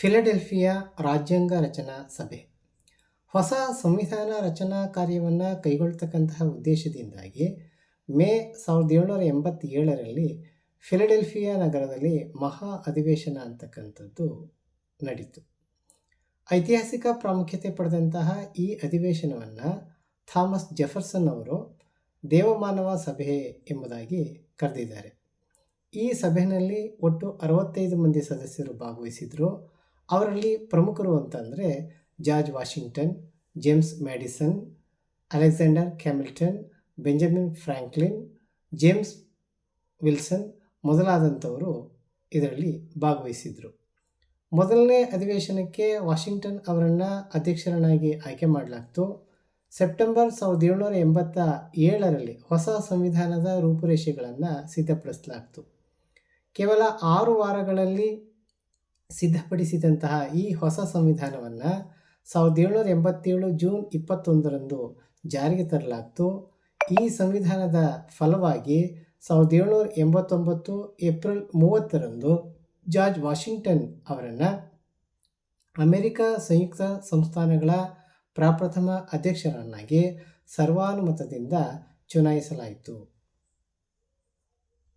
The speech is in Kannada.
ಫಿಲಡೆಲ್ಫಿಯಾ ರಾಜ್ಯಾಂಗ ರಚನಾ ಸಭೆ. ಹೊಸ ಸಂವಿಧಾನ ರಚನಾ ಕಾರ್ಯವನ್ನು ಕೈಗೊಳ್ತಕ್ಕಂತಹ ಉದ್ದೇಶದಿಂದಾಗಿ ಮೇ ಸಾವಿರದ ಏಳ್ನೂರ ಎಂಬತ್ತೇಳರಲ್ಲಿ ಫಿಲಡೆಲ್ಫಿಯಾ ನಗರದಲ್ಲಿ ಮಹಾ ಅಧಿವೇಶನ ಅಂತಕ್ಕಂಥದ್ದು ನಡೀತು. ಐತಿಹಾಸಿಕ ಪ್ರಾಮುಖ್ಯತೆ ಪಡೆದಂತಹ ಈ ಅಧಿವೇಶನವನ್ನು ಥಾಮಸ್ ಜೆಫರ್ಸನ್ ಅವರು ದೇವಮಾನವ ಸಭೆ ಎಂಬುದಾಗಿ ಕರೆದಿದ್ದಾರೆ. ಈ ಸಭೆಯಲ್ಲಿ ಒಟ್ಟು ಅರವತ್ತೈದು ಮಂದಿ ಸದಸ್ಯರು ಭಾಗವಹಿಸಿದರು. ಅವರಲ್ಲಿ ಪ್ರಮುಖರು ಅಂತಂದರೆ George Washington, James Madison, Alexander Hamilton Benjamin Franklin James Wilson ಮೊದಲಾದಂಥವರು ಇದರಲ್ಲಿ ಭಾಗವಹಿಸಿದರು. ಮೊದಲನೇ ಅಧಿವೇಶನಕ್ಕೆ ವಾಷಿಂಗ್ಟನ್ ಅವರನ್ನು ಅಧ್ಯಕ್ಷರನ್ನಾಗಿ ಆಯ್ಕೆ ಮಾಡಲಾಗ್ತು. ಸೆಪ್ಟೆಂಬರ್ ಸಾವಿರದ ಏಳ್ನೂರ ಎಂಬತ್ತ ಏಳರಲ್ಲಿ ಹೊಸ ಸಂವಿಧಾನದ ರೂಪುರೇಷೆಗಳನ್ನು ಸಿದ್ಧಪಡಿಸಲಾಗ್ತು. ಕೇವಲ ಆರು ವಾರಗಳಲ್ಲಿ ಸಿದ್ಧಪಡಿಸಿದಂತಹ ಈ ಹೊಸ ಸಂವಿಧಾನವನ್ನು ಸಾವಿರದ ಏಳ್ನೂರ ಎಂಬತ್ತೇಳು ಜೂನ್ ಇಪ್ಪತ್ತೊಂದರಂದು ಜಾರಿಗೆ ತರಲಾಗ್ತು. ಈ ಸಂವಿಧಾನದ ಫಲವಾಗಿ ಸಾವಿರದ ಏಳ್ನೂರ ಎಂಬತ್ತೊಂಬತ್ತು ಏಪ್ರಿಲ್ ಮೂವತ್ತರಂದು ಜಾರ್ಜ್ ವಾಷಿಂಗ್ಟನ್ ಅವರನ್ನು ಅಮೆರಿಕ ಸಂಯುಕ್ತ ಸಂಸ್ಥಾನಗಳ ಪ್ರಪ್ರಥಮ ಅಧ್ಯಕ್ಷರನ್ನಾಗಿ ಸರ್ವಾನುಮತದಿಂದ ಚುನಾಯಿಸಲಾಯಿತು.